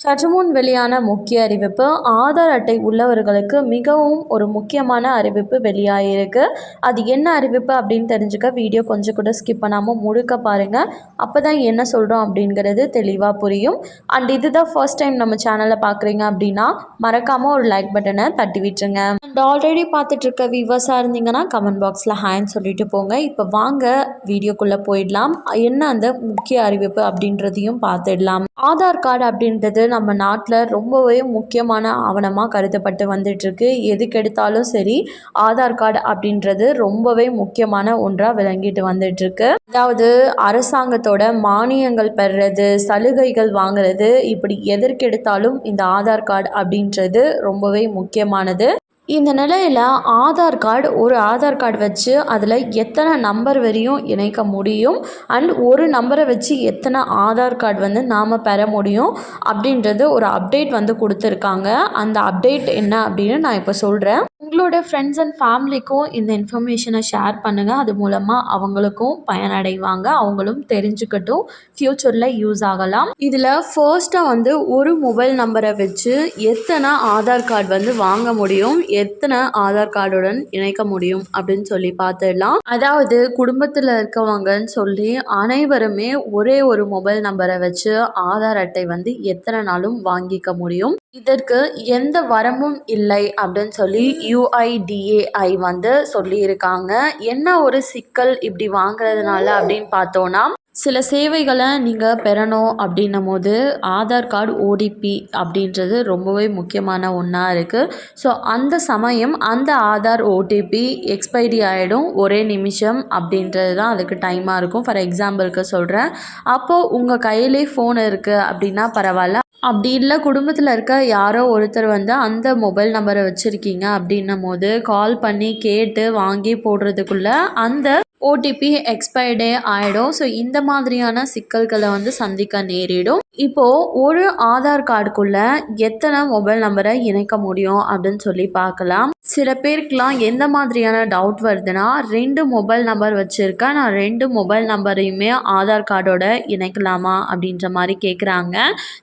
சற்றுமுன் வெளியான முக்கிய அறிவிப்பு ஆதார் அட்டை உள்ளவர்களுக்கு மிகவும் ஒரு முக்கியமான அறிவிப்பு வெளியாகிருக்கு அது என்ன அறிவிப்பு அப்படின்னு தெரிஞ்சுக்க வீடியோ கொஞ்சம் கூட ஸ்கிப் பண்ணாமல் முழுக்க பாருங்கள் அப்போ தான் என்ன சொல்கிறோம் அப்படிங்கிறது தெளிவாக புரியும். அண்ட் இதுதான் ஃபர்ஸ்ட் டைம் நம்ம சேனலில் பார்க்குறீங்க அப்படின்னா மறக்காமல் ஒரு லைக் பட்டனை தட்டி விட்டுருங்க. அண்ட் ஆல்ரெடி பார்த்துட்ருக்க வியூவர்ஸாக இருந்தீங்கன்னா கமெண்ட் பாக்ஸில் ஹேண்ட் சொல்லிட்டு போங்க. இப்போ வாங்க வீடியோக்குள்ளே போயிடலாம். என்ன அந்த முக்கிய அறிவிப்பு அப்படின்றதையும் பார்த்துடலாம். ஆதார் கார்டு அப்படின்றது நம்ம நாட்டில் ரொம்பவே முக்கியமான ஆவணமாக கருதப்பட்டு வந்துட்டுருக்கு. எதுக்கெடுத்தாலும் சரி ஆதார் கார்டு அப்படின்றது ரொம்பவே முக்கியமான ஒன்றாக விளங்கிட்டு வந்துட்டுருக்கு. அதாவது அரசாங்கத்தோட மானியங்கள் பெறுறது சலுகைகள் வாங்குறது இப்படி எதற்கெடுத்தாலும் இந்த ஆதார் கார்டு அப்படின்றது ரொம்பவே முக்கியமானது. இந்த நிலையில் ஆதார் கார்டு ஒரு ஆதார் கார்டு வச்சு அதில் எத்தனை நம்பர் வரையும் இணைக்க முடியும்? அண்ட் ஒரு நம்பரை வச்சு எத்தனை ஆதார் கார்டு வந்து நாம் பெற முடியும்? அப்படின்றது ஒரு அப்டேட் வந்து கொடுத்துருக்காங்க. அந்த அப்டேட் என்ன அப்படின்னு நான் இப்போ சொல்கிறேன் உங்களோட ஃப்ரெண்ட்ஸ் அண்ட் ஃபேமிலிக்கும் இந்த இன்ஃபர்மேஷனை ஷேர் பண்ணுங்கள் அது மூலமாக அவங்களுக்கும் பயனடைவாங்க. அவங்களும் தெரிஞ்சுக்கட்டும். ஃப்யூச்சரில் யூஸ் ஆகலாம். இதில் ஃபர்ஸ்ட்டாக வந்து ஒரு மொபைல் நம்பரை வச்சு எத்தனை ஆதார் கார்டு வந்து வாங்க முடியும்? எத்தனை ஆதார் கார்டுடன் இணைக்க முடியும்? அப்படின்னு சொல்லி பார்த்துடலாம். அதாவது குடும்பத்தில் இருக்கவங்கன்னு சொல்லி அனைவருமே ஒரே ஒரு மொபைல் நம்பரை வச்சு ஆதார் அட்டை வந்து எத்தனை நாளும் வாங்கிக்க முடியும்? இதற்கு எந்த வரமும் இல்லை அப்படின்னு சொல்லி யூஐடிஏஐ வந்து சொல்லியிருக்காங்க. என்ன ஒரு சிக்கல் இப்படி வாங்குறதுனால அப்படின்னு பார்த்தோன்னா சில சேவைகளை நீங்கள் பெறணும் அப்படின்னும் போது ஆதார் கார்டு ஓடிபி அப்படின்றது ரொம்பவே முக்கியமான ஒன்றா இருக்குது ஸோ அந்த சமயம் அந்த ஆதார் ஓடிபி எக்ஸ்பைரி ஆகிடும் ஒரே நிமிஷம் அப்படின்றது தான் அதுக்கு டைமாக இருக்கும். ஃபார் எக்ஸாம்பிளுக்கு சொல்கிறேன் அப்போது உங்கள் கையிலே ஃபோன் இருக்குது அப்படின்னா பரவாயில்ல. அப்படி இல்லை குடும்பத்தில் இருக்க யாரோ ஒருத்தர் வந்து அந்த மொபைல் நம்பரை வச்சுருக்கீங்க அப்படின்னும் போது கால் பண்ணி கேட்டு வாங்கி போடுறதுக்குள்ள அந்த ஓடிபி எக்ஸ்பைர்டே ஆகிடும் ஸோ இந்த மாதிரியான சிக்கல்களை வந்து சந்திக்க நேரிடும். இப்போது ஒரு ஆதார் கார்டுக்குள்ளே எத்தனை மொபைல் நம்பரை இணைக்க முடியும் அப்படின்னு சொல்லி பார்க்கலாம். சில பேருக்குலாம் எந்த மாதிரியான டவுட் வருதுன்னா ரெண்டு மொபைல் நம்பர் வச்சுருக்கேன் நான் ரெண்டு மொபைல் நம்பரையுமே ஆதார் கார்டோட இணைக்கலாமா அப்படின்ற மாதிரி கேட்குறாங்க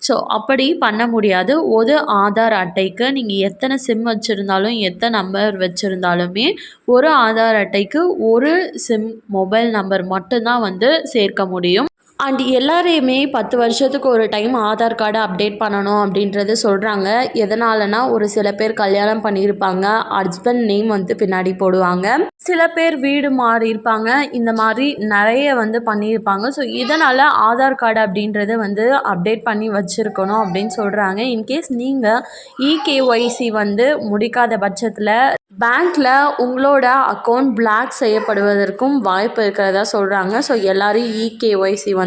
ஸோ அப்படி பண்ண முடியாது. ஒரு ஆதார் அட்டைக்கு நீங்கள் எத்தனை சிம் வச்சுருந்தாலும் எத்தனை நம்பர் வச்சுருந்தாலுமே ஒரு ஆதார் அட்டைக்கு ஒரு சிம் மொபைல் நம்பர் மட்டும்தான் வந்து சேர்க்க முடியும். அண்ட் எல்லாரையுமே பத்து வருஷத்துக்கு ஒரு டைம் ஆதார் கார்டை அப்டேட் பண்ணணும் அப்படின்றது சொல்கிறாங்க எதனாலனா ஒரு சில பேர் கல்யாணம் பண்ணியிருப்பாங்க. ஹஸ்பண்ட் நேம் வந்து பின்னாடி போடுவாங்க. சில பேர் வீடு மாறி இருப்பாங்க. இந்த மாதிரி நிறைய வந்து பண்ணியிருப்பாங்க. ஸோ இதனால் ஆதார் கார்டு அப்படின்றது வந்து அப்டேட் பண்ணி வச்சுருக்கணும் அப்படின்னு சொல்கிறாங்க இன்கேஸ் நீங்கள் இகேஒய்சி வந்து முடிக்காத பட்சத்தில் பேங்க்கில் உங்களோட அக்கௌண்ட் பிளாக் செய்யப்படுவதற்கும் வாய்ப்பு இருக்கிறதா சொல்கிறாங்க ஸோ எல்லோரும் இகேஒய்சி வந்து